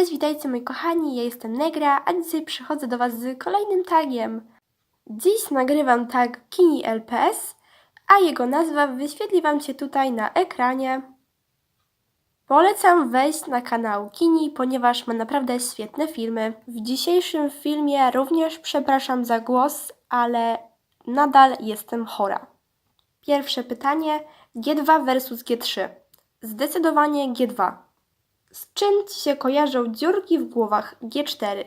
Cześć, witajcie moi kochani, ja jestem Negra, a dzisiaj przychodzę do Was z kolejnym tagiem. Dziś nagrywam tag Kini LPS, a jego nazwa wyświetli Wam się tutaj na ekranie. Polecam wejść na kanał Kini, ponieważ ma naprawdę świetne filmy. W dzisiejszym filmie również przepraszam za głos, ale nadal jestem chora. Pierwsze pytanie: G2 versus G3. Zdecydowanie G2. Z czym ci się kojarzą dziurki w głowach G4?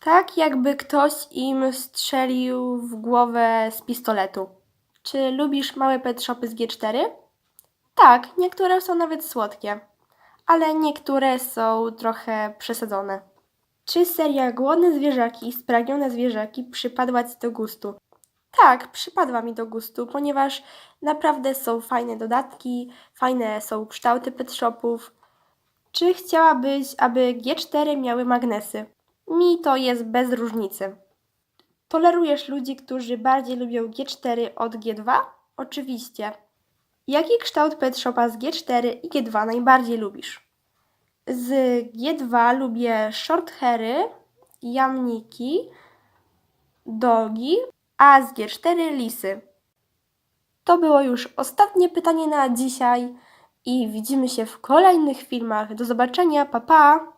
Tak jakby ktoś im strzelił w głowę z pistoletu. Czy lubisz małe pet shopy z G4? Tak, niektóre są nawet słodkie, ale niektóre są trochę przesadzone. Czy seria Głodne zwierzaki i Spragnione zwierzaki przypadła Ci do gustu? Tak, przypadła mi do gustu, ponieważ naprawdę są fajne dodatki, fajne są kształty pet shopów. Czy chciałabyś, aby G4 miały magnesy? Mi to jest bez różnicy. Tolerujesz ludzi, którzy bardziej lubią G4 od G2? Oczywiście. Jaki kształt pet shopa z G4 i G2 najbardziej lubisz? Z G2 lubię short hairy, jamniki, dogi, a z G4 lisy. To było już ostatnie pytanie na dzisiaj i widzimy się w kolejnych filmach. Do zobaczenia, pa pa!